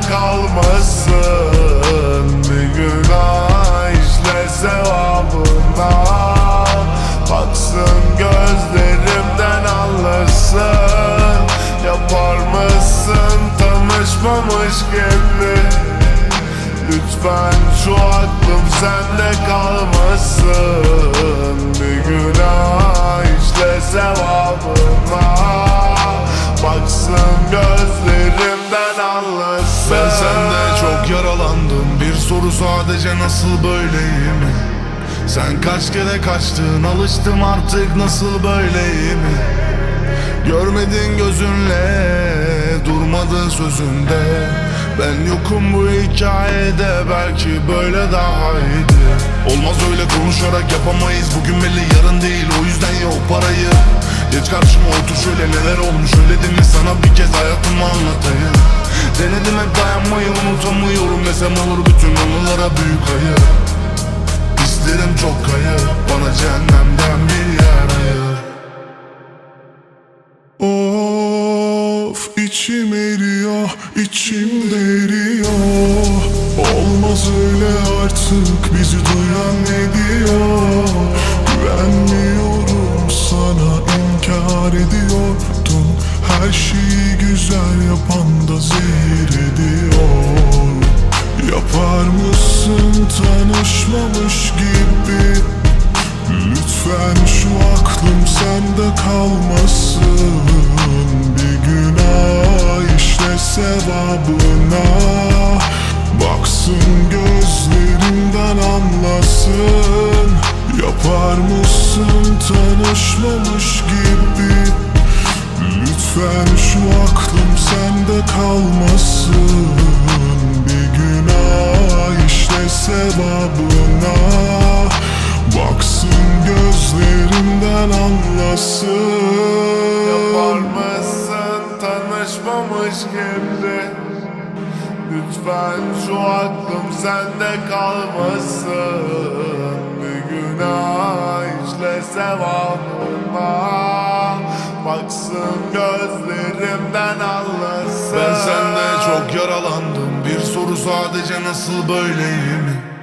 kalmasın. Bir günah işle sevabına. Baksın gözlerimden anlasın. Yapar mısın tanışmamış gibi? Lütfen şu aklım sende kalmasın. Bir günah Ben sende çok yaralandım Bir soru sadece nasıl böyleyim? Sen kaç kere kaçtın? Alıştım artık nasıl böyleyim? Görmedin gözünle durmadın sözünde. Ben yokum bu hikayede belki böyle daha iyiydi. Olmaz öyle konuşarak yapamayız. Bugün belli yarın değil. O yüzden yok parayı. Geç karşıma otur şöyle neler olmuş? Öyledim mi sana bir kez dayanmayı unutamıyorum. Desem olur bütün anılara büyük hayır İsterim çok kayıp Bana cehennemden bir yer ayır. Of içim eriyor, içim eriyor Olmaz öyle artık bizi duyan ne diyor? Güvenmiyorum sana inkar ediyordun Her şeyi güzel yapan da zehir ediyor tanışmamış gibi. Lütfen şu aklım sende kalmasın. Bir günah işle sevabına. Baksın gözlerimden anlasın. Yapar mısın tanışmamış gibi? Lütfen şu aklım sende kalmasın. Bir gözlerimden anlasın. Yapar mısın tanışmamış gibi Lütfen şu aklım sende kalmasın. Bir günah işle sevabına Baksın gözlerimden anlasın. Ben sende çok yaralandım. Bir soru sadece nasıl böyleyim